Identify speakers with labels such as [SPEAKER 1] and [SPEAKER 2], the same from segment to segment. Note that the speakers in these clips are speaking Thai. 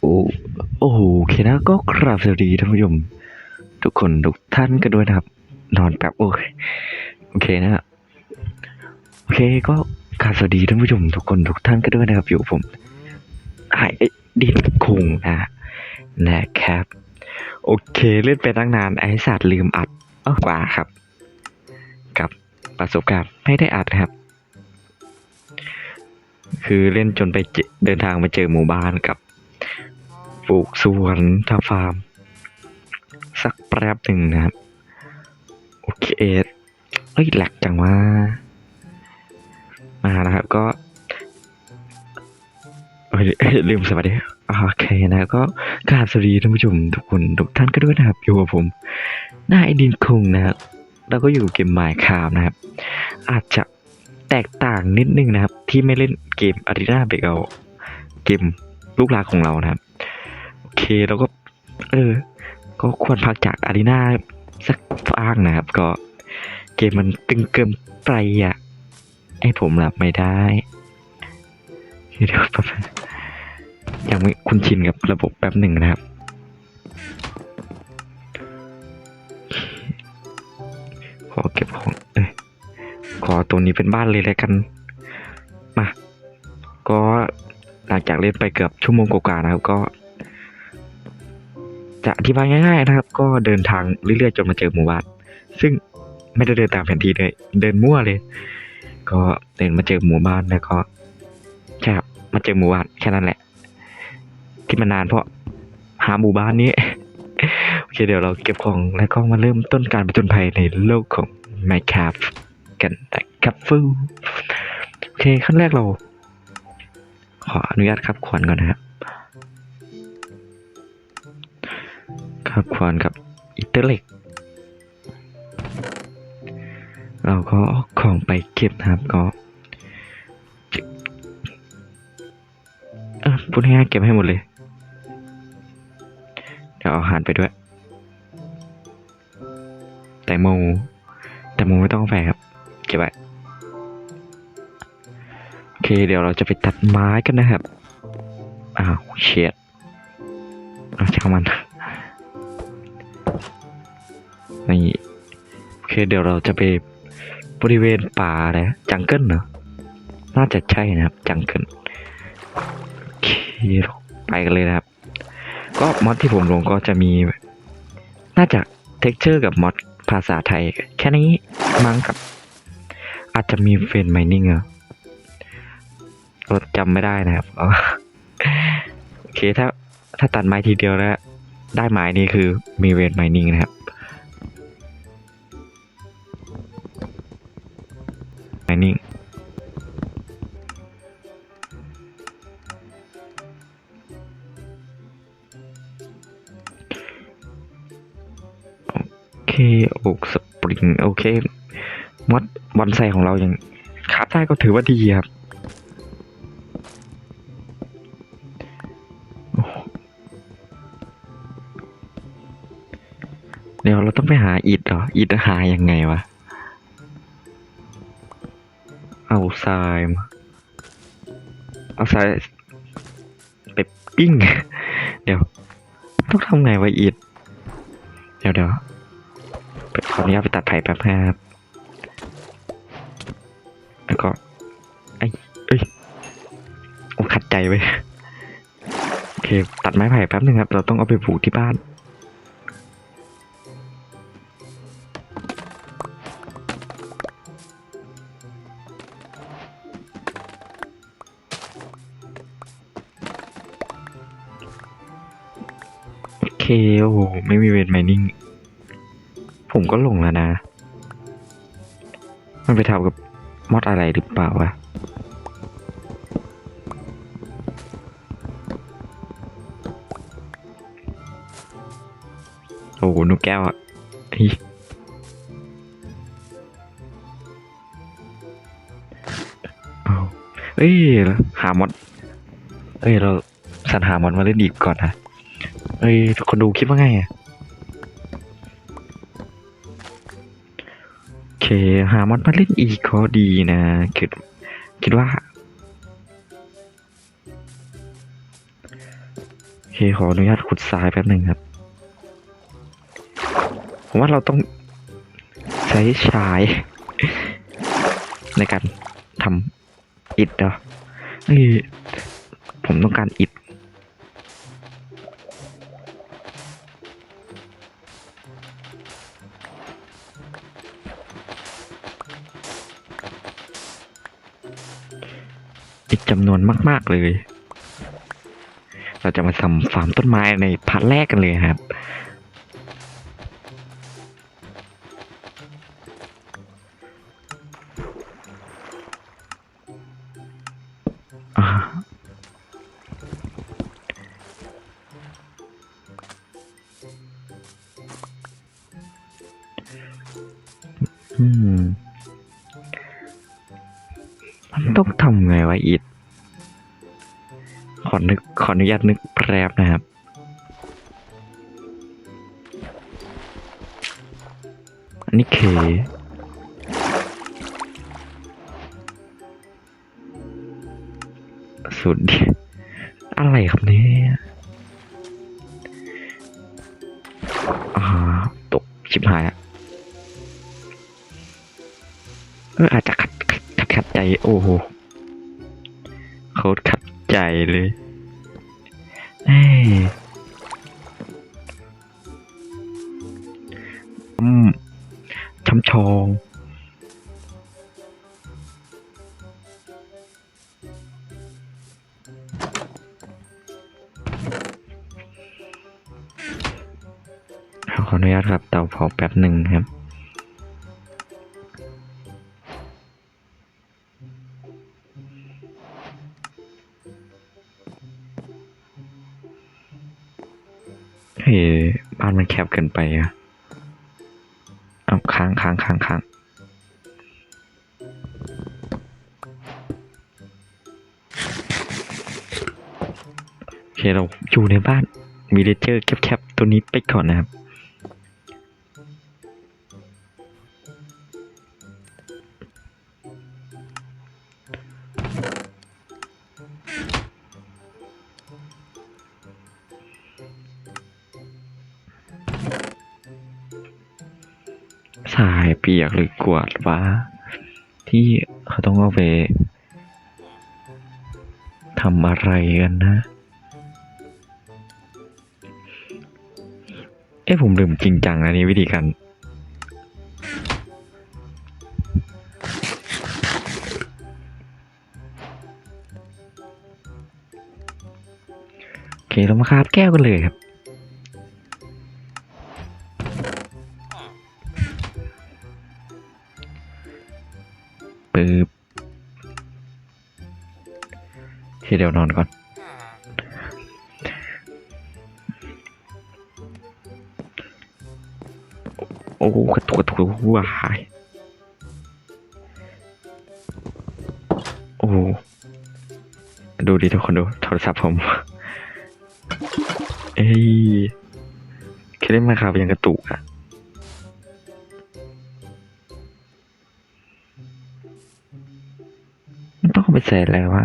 [SPEAKER 1] โอ้โอ้โหโอเคนะก็ครับสวัสดีท่านผู้ชมทุกคนทุกท่านกันด้วยนะครับ นอนแป๊บโอ้ยโอเคนะ โอเคก็กราบสวัสดีท่านผู้ชมทุกคนทุกท่านกันด้วยนะครับอยู่ผมไอ้ดินคงนะนะครับ โอเคเล่นไปตั้งนานไอ้สัตว์ลืมอัดเออกว่าครับ กับประสบการณ์ไม่ได้อัดนะครับ คือเล่นจนไปเดินทางมาเจอหมู่บ้านกับ ปลูกสวนทำฟาร์ม สักแป๊บหนึ่งนะครับ โอเคเฮ้ยแหลกจังว่า มานะครับก็เอ้ยลืมสวัสดีโอเคนะก็กราบสวัสดีท่านผู้ชมทุกคนทุกท่านก็ด้วยนะครับ อยู่กับผมหน้าไอดินคงนะครับเราก็อยู่กับเกมหมายคามนะครับ อาจจะแตกต่างนิดนึงนะครับ ที่ไม่เล่นเกมอารีนาเบเกลเกมลูกหลาของเรานะครับ เคแล้วก็ เออ ก็ควรพักจากอารีนาสักฟางนะครับ ก็เกมมันตึงเกินไปอะให้ผมหลับไม่ได้เดี๋ยวแป๊บนึงยังไม่คุ้นชินกับระบบแป๊บหนึ่งนะครับ ขอเก็บของ เอ้ย ขอตัวนี้เป็นบ้านเลยแล้วกัน มา ก็หลังจากเล่นไปเกือบชั่วโมงกว่าๆนะครับก็ จะอธิบายง่ายๆนะครับ ก็เดินทางเรื่อยๆจนมาเจอหมู่บ้าน ซึ่งไม่ได้เดินตามแผนที่เลยเดินมั่วเลย ก็เดินมาเจอหมู่บ้านแล้วก็แค่มาเจอหมู่บ้านแค่นั้นแหละ ที่มันนานเพราะหาหมู่บ้านนี้โอเคเดี๋ยวเราเก็บของแล้วก็มาเริ่มต้นการผจญภัยในโลกของ Minecraft กันนะครับฟูโอเคขั้นแรกเรา ขออนุญาตครับขวัญก่อนนะครับ ครับขวัญกับอิเตอร์เล็ก เราก็ของไปเก็บนะครับก็พูดง่ายๆเก็บให้หมดเลย เดี๋ยวเอาอาหารไปด้วย แตงโมแตงโมไม่ต้องแฝงครับ เก็บไว้โอเค เดี๋ยวเราจะไปตัดไม้กันนะครับ อ้าวเชียดเอาช่างมัน นี่โอเคเดี๋ยวเราจะไปบริเวณป่าอะไรนะจังเกิลเหรอน่าจะใช่นะครับ จังเกิลโอเคไปกันเลยนะครับ ก็มอดที่ผมลงก็จะมี น่าจะเท็กเจอร์กับมอดภาษาไทย แค่นี้มั้งกับ อาจจะมีเฟนไมนิ่งอะราจำไม่ได้นะครับโอเคถ้าถ้าตัดไม้ทีเดียวแล้วได้ไม้นี้คือมีเวนไมนิ่งนะครับ โอเคโอกสปริงโอเคมอดบอนไซของเรายังขาบได้ก็ถือว่าดีครับเดี๋ยวเราต้องไปหาอิดเหรอ อิดหายังไงวะ เอาทรายมาเอาทรายไปปิ้ง เดี๋ยว ต้องทำไงวะอิด เดี๋ยวเดี๋ยว ขออนุญาตไปตัดไผ่แป๊บครับ แล้วก็ไอ้เอ้ยโอ้ขัดใจไปโอเค ตัดไม้ไผ่แป๊บนึงครับ เราต้องเอาไปปลูกที่บ้าน โอเค โอ้โห ไม่มีเวทไมนิ่ง ผมก็ลงแล้วนะ มันไปทำกับมอดอะไรหรือเปล่าวะโอ้โหนกแก้วอะเฮ้ยอ้ยหามอดเอ้ย เราสรรหามอดมาเล่นอีกก่อนนะ เอ้ยทุกคนดูคิดว่าไงอะ เคหามอดมาเล่นอีกก็ดีนะคิดคิดว่าเคขออนุญาตขุดทรายแป๊บหนึ่งครับผมว่าเราต้องใช้ชายในการทำอิฐเนาะนี่ผมต้องการอิฐ จำนวนมาก ๆ เลย เราจะมาทำฟาร์มต้นไม้ในพาร์ทแรกกันเลยครับ ขอนึกขออนุญาตนึกแปรบนะครับ อันนี้เคสุดดิอะไรครับเนี่ยอ่าตกชิบหายอะเอออาจจะขัดขัดขัดใจ โอ้โหเขาขัด ใจเลยเอ้ยอืมช้ำชองขออนุญาตครับเตาเผาแป๊บหนึ่งครับ เกินไปอะเอาค้างค้างค้างค้างโอเคเราอยู่ในบ้านมีเลเจอร์แคบๆตัวนี้ไปก่อนนะครับ สายเปียกหรือกวาดวะที่เขาต้องเอาไปทำอะไรกันนะเอ้ผมลืมจริงจังนะนี่วิธีการโอเคเรามาคาบแก้วกันเลยครับ เดี๋ยวนอนก่อนโอ้กระตุกกระตุกวายโอ้ดูดิทุกคนดูโทรศัพท์ผม เอ้ยแค่เล่นมาครับยังกระตุกอะมันต้องไปใส่อะไรวะ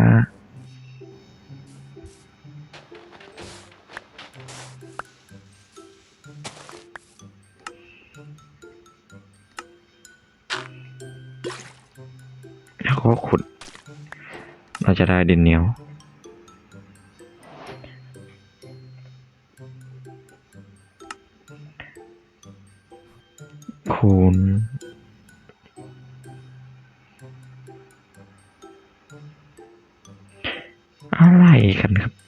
[SPEAKER 1] เขาก็ขุด เราจะได้ดินเหนียว คูณอะไรกันครับ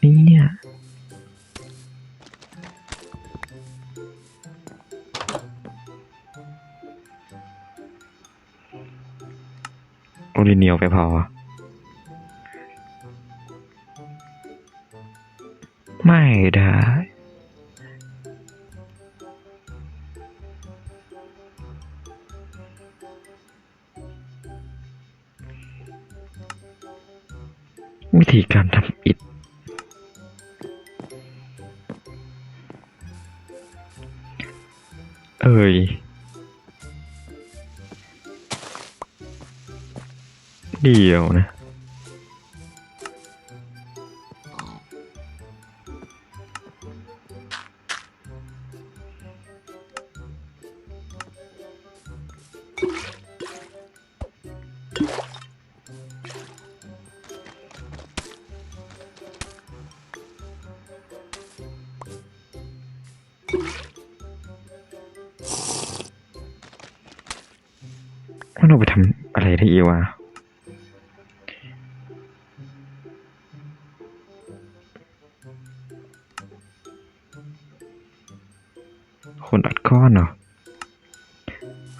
[SPEAKER 1] ยวไปเผาอไม่ได้วิธีการทำอิฐเอ่ย เดียวนะเอาไปทำอะไรได้อีกวะ ก้อนเหรอ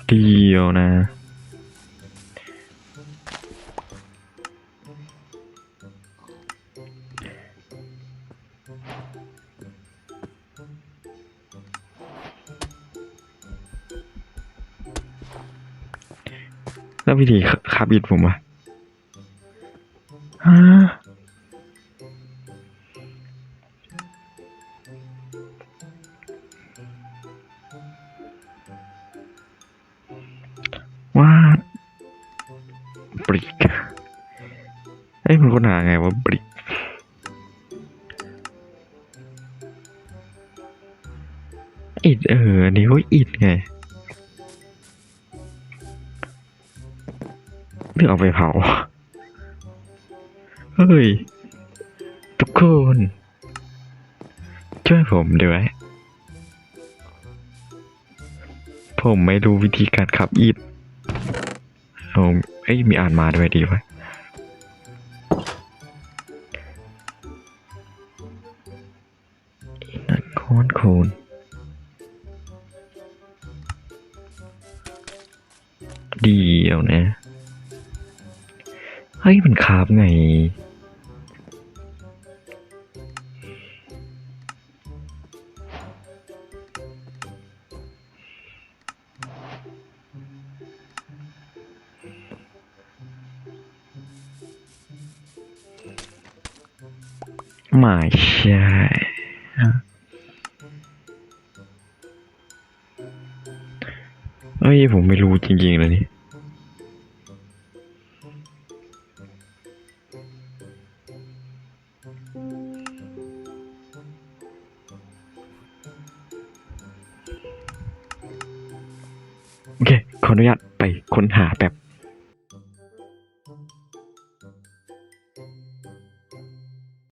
[SPEAKER 1] เดียวนะ แล้ววิธีขับอิดผมอะฮะ บริกเอ้ยมันค้นหาไงว่าบริกอิดเอออันนี้ว่าอิดไงเรื่องเอาไปเผา เฮ้ย ทุกคน ช่วยผมด้วยผมไม่รู้วิธีการขับอีดเอา เอ้ยมีอ่านมาด้วยดีวะนักโคนโคนเดียวนะ เฮ้ย มันคาบไง ไม่ใช่เอ้ยผมไม่รู้จริงๆเลยนี่โอเค ขออนุญาตไปค้นหาแบบ